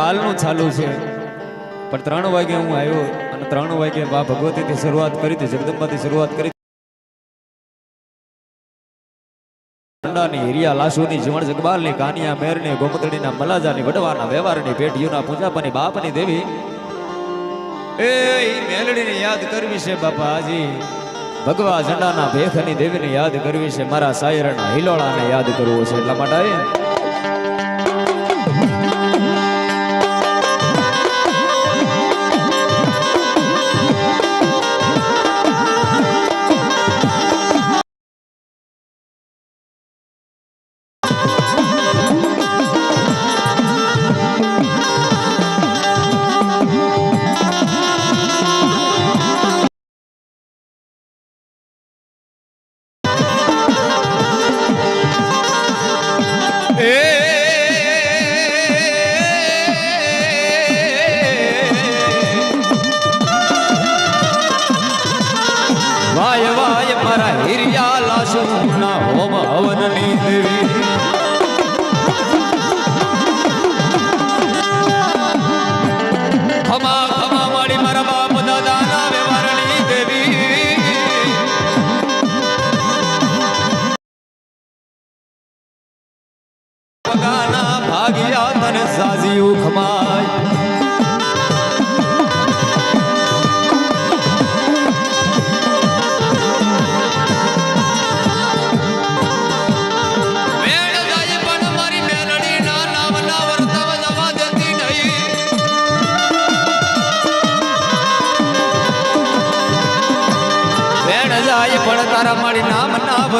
કાલનું ચાલુ છે. પણ ત્રણ વાગે હું આવ્યો અને ત્રણ વાગે બા ભગવતીથી શરૂઆત કરી હતી, જગદંબાથી શરૂઆત કરી અંડાની, હિરિયા લાશુની જીવણ જગબાલની, કાનિયા, મેરની ગોમતડીના મલાજાની, વડવાના વ્યવહારની પેઢીઓના, પૂજાપાની, બાપની દેવી. એ મેલડીને યાદ કરવી છે બાપાજી ભગવા ઝંડાના ભેખની દેવીને યાદ કરવી છે. મારા સાયરના હિલોળાને યાદ કરવો છે. એટલા માટે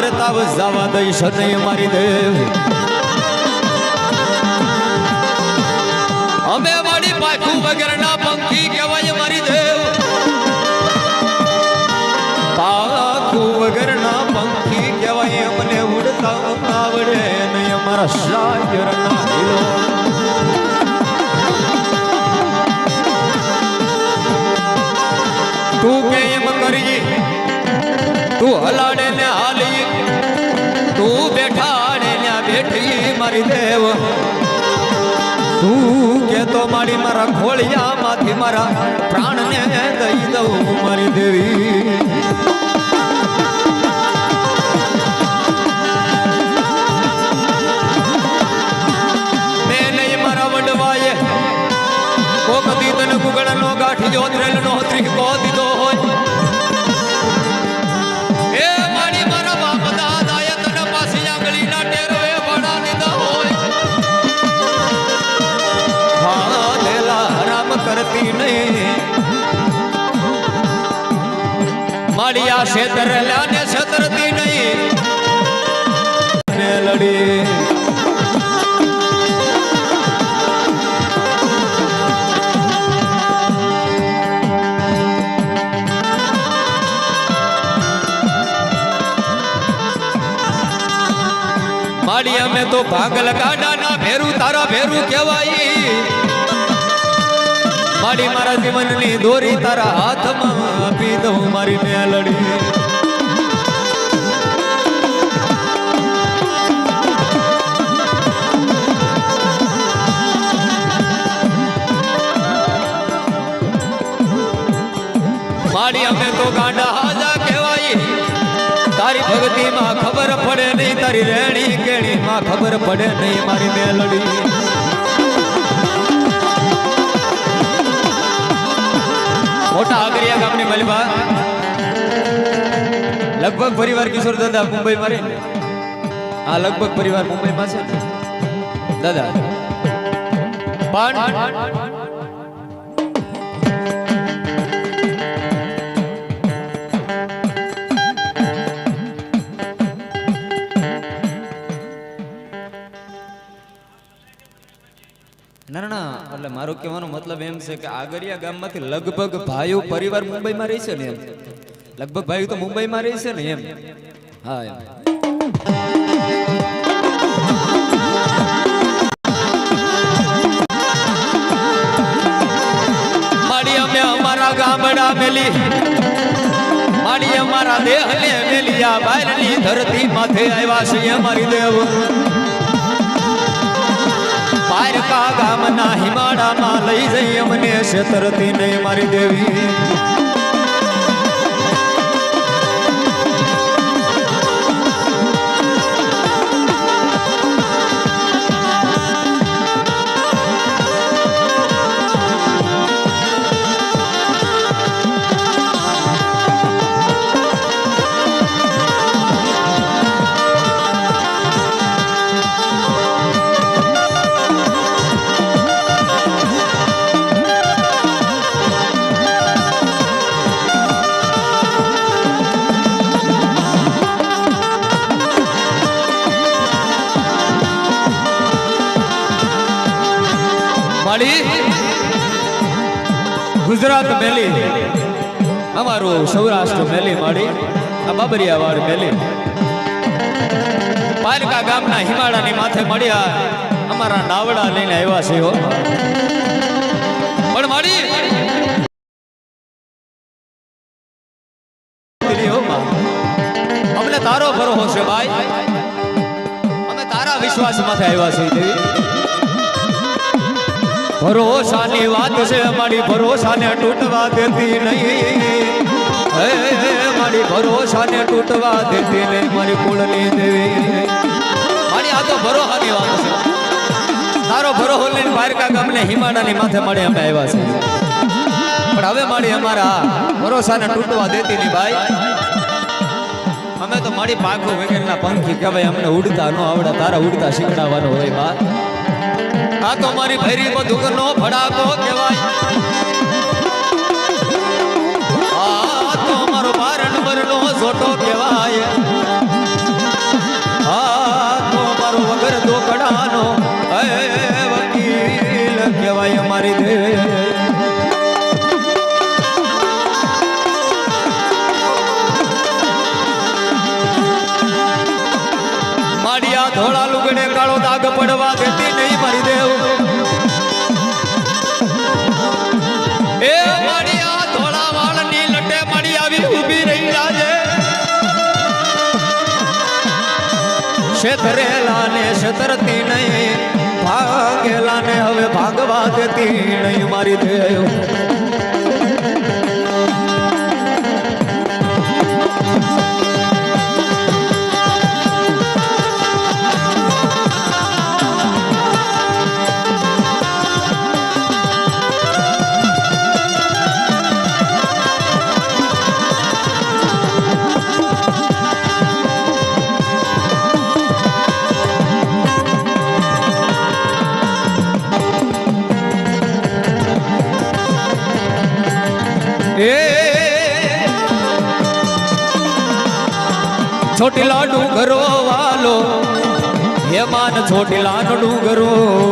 વર્તાવ જવા દઈશ નહીં મારી દેવ. અમે મારી પાખું વગરના પંખી કહેવાય મારી દેવ. તું કે તો મારી મારા ખોળિયા માંથી મારા પ્રાણને દઈ દઉં, મારી દેવી. મારી આ ક્ષેત્ર લાને છતરતી નહીં. મેલડી માડી અમે તો ભાગલ ગાડાના ભેરું તારા ભેરું કહેવાય. માડી મારા જીવનની દોરી તારા હાથમાં આપી દઉં મારી મેલડી. માડી, અમે તો ગાંડા હાજા કહેવાય. તારી ભક્તિમાં ખબર પડે નહીં, તારી રેણી કેણીમાં ખબર પડે નહીં મારી મેલડી. મોટા આગરિયા ગામની મલબા લગભગ પરિવાર કિશોર દાદા મુંબઈ માં આ લગભગ પરિવાર મુંબઈ માં છે. દાદા. પણ એટલે મારો કહેવાનો મતલબ એમ છે કે આગરિયા ગામમાંથી લગભગ ભાઈઓ પરિવાર મુંબઈમાં રહે છે ને એમ. લગભગ ભાઈઓ તો મુંબઈમાં રહે છે ને એમ. હા, એમ. અમારા ગામડા અમારા દેહને મેલી. આ બાયરની ધરતી માથે આવ્યા છીએ મારી દેવ. દ્વારકા ગામના હિમાડામાં લઈ જઈ અમને છેતરતી નહીં મારી દેવી. ગુજરાત મેલી. અમારું સૌરાષ્ટ્ર મેલી માળી આ બાબરિયા વાડ મેલી. પાલકા ગામના હિમાળાની માથે મળ્યા, અમારા નાવડા લઈને આવ્યા છે હો. પણ માળી અમને તારો ભરોસો છે ભાઈ. અમે તારા વિશ્વાસ માથે આવ્યા છીએ ભરોસાની વાત છે અમારી ભરોસાને તૂટવા દેતી નહીં. હે મારી ભરોસાને તૂટવા દેતી નહીં, મારી કુળની દેવી. મારી આ તો ભરોસાની વાત છે. તારો ભરોસો લઈને દ્વારકા ગામને હિમાડાની માથે મળે અમે આવ્યા છે પણ હવે મારી અમારા ભરોસાને તૂટવા દેતી નહીં ભાઈ. અમે તો મારી પાખો વગેરેના પંખી કહેવાય, અમને ઉડતા ન આવડે, તારા ઉડતા શીખડાવવાનું હોય બા. આ તો મારી ભૈરી નો ફડાકો કહેવાય. શેતરેલા ને શેતરતી નહીં. ભાગેલા ને હવે ભાગવા દેતી નહીં મારી દેવ. એ છોટીલા ડુંગરો વાલો, હેમાન છોટીલા નો ડુંગરો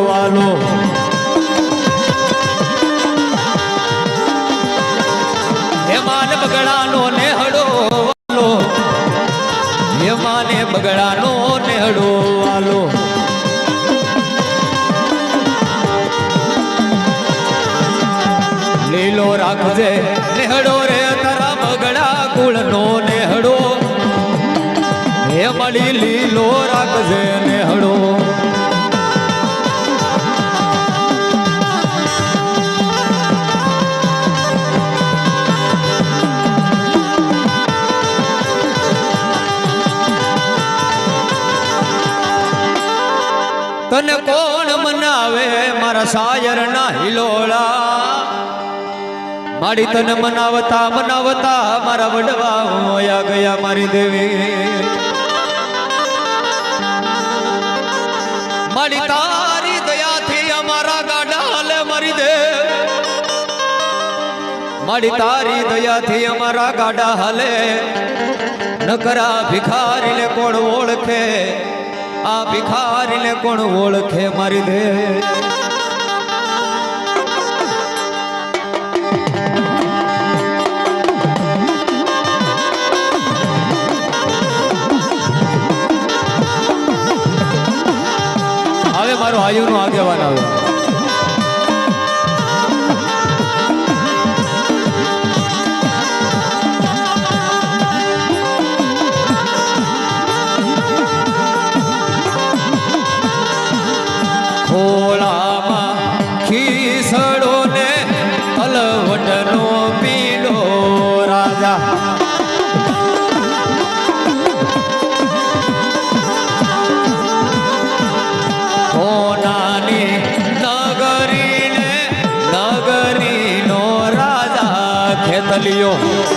વાલો. હેમાન બગડાનો નેહડો વાલો. હેમાને બગડાનો મારી તને મનાવતા મનાવતા મારા વડવા મોયા ગયા મારી દેવી. મારી તારી દયાથી અમારા ગાડા હાલે મારી દે. મારી તારી દયાથી અમારા ગાડા હાલે. નકરા ભિખારીને કોણ ઓળખે? આ ભિખારીને કોણ ઓળખે મારી દે? મારો હાયુનો આગેવાન આવે લ્યો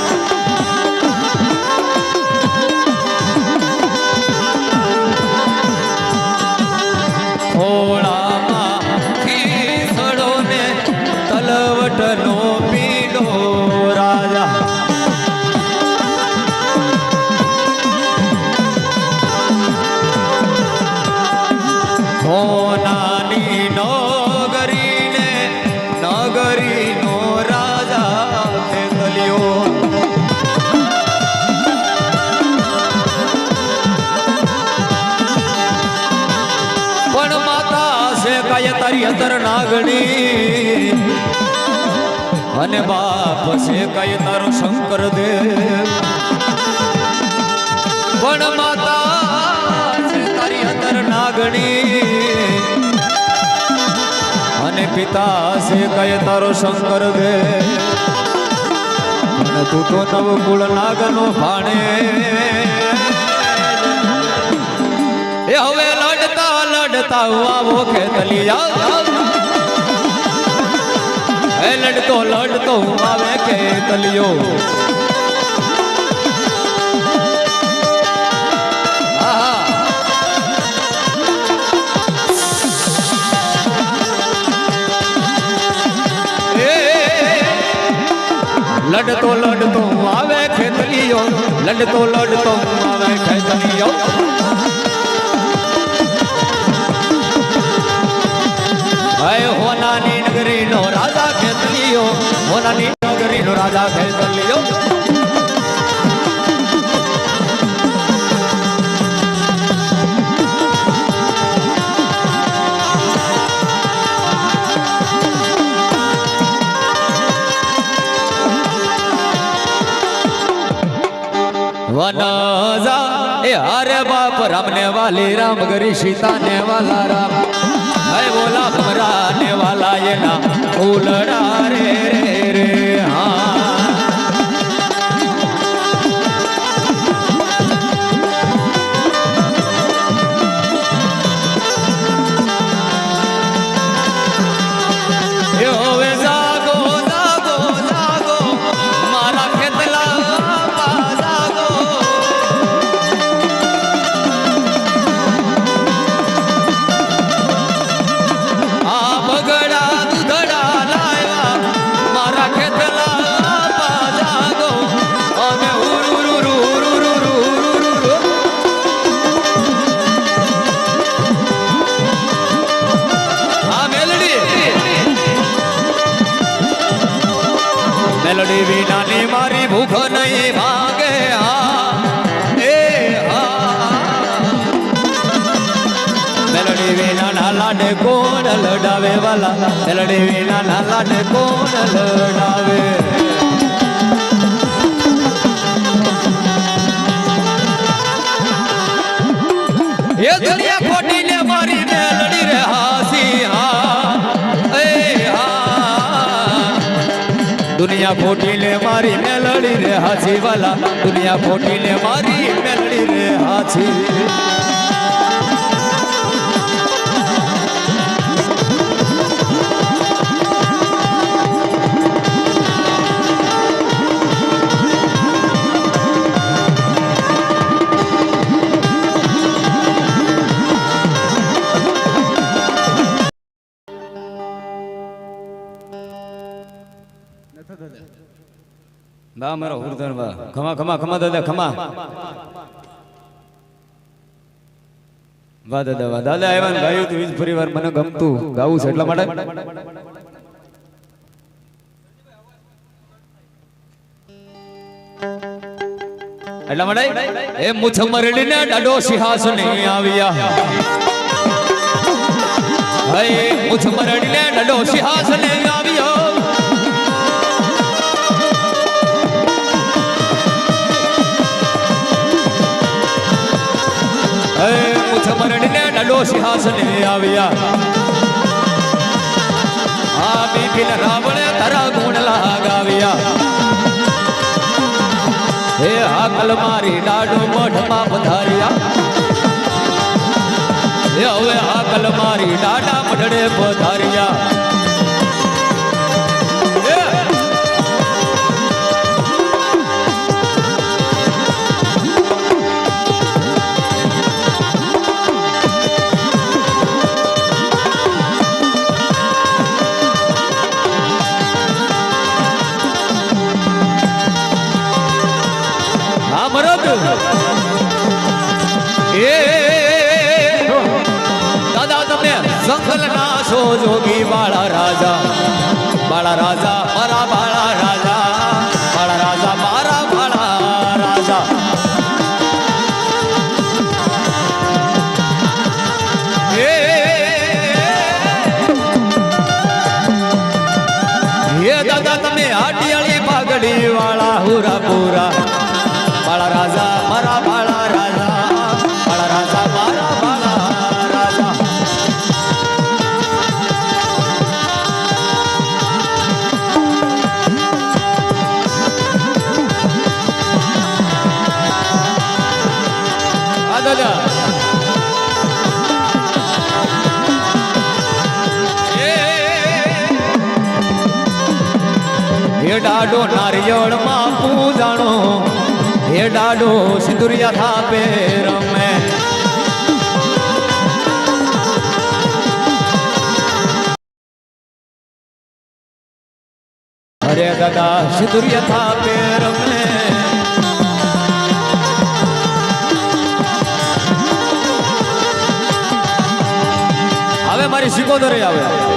અંતર અને બાપ છે કઈ તારો શંકર દેવ. પણ માતા તારી અંદર નાગણી. અને પિતા છે કઈ તારો શંકર દેવ. તું તો નવકુળ નાગનો ભાણે. એ હવે લડતા લડતા આવો ખેતલિયા એ લડતો લડતો આવે કે તલિયો? લડતો લડતો આવે ખેતલિયો લડતો લડતો આવે ખેતલિયો રાજા ખેતલિયો વનજા એ હરે બાપ રામને વાલી રામ ગરી સીતા ને વાલા રામ હે બોલા ભમરા ને વાલા એના ફૂલડા રે રે લાડે કોણ લડાવે વાલા? લડે ના લાડે કોણ લડાવે? એ દુનિયા ખોટી ને મારી મેલડી રે હાસી હા એ હા. દુનિયા ખોટી ને મારી મેલડી રે હાસી વાલા. દુનિયા ખોટી ને મારી મેલડી રે હાચી બા મારો હુરધન બા ખમા ખમા ખમા દાદા ખમા વાહ દાદા વાહ દાદા આવ્યા ગાયું તું ફરી વાર મને ગમતું ગાવું છે એટલા માટે એટલા માટે એ મુછ મરડીને ડાડો સિંહાસને આવ્યા હે મુછ મરડીને ડાડો સિંહાસને મુછ મરડીને ડાડો સિંહાસને આવ્યા. આ બિપિન રાવણે તારા ગુણ લાગાવ્યા. હે હાકલ મારી ડાડો મઢમાં પધાર્યા. હવે હાકલ મારી ડાડા મઢડે પધાર્યા. દાદા તમે જંગલ ના છો જોગી બાળા રાજા બાળા રાજા હે માં પૂજાણો હે ડાડો સિંદુરિયા થાપે રમે. અરે દાદા સિંદુરિયા થાપે રમે. હવે મારી સિકોદરે આવે.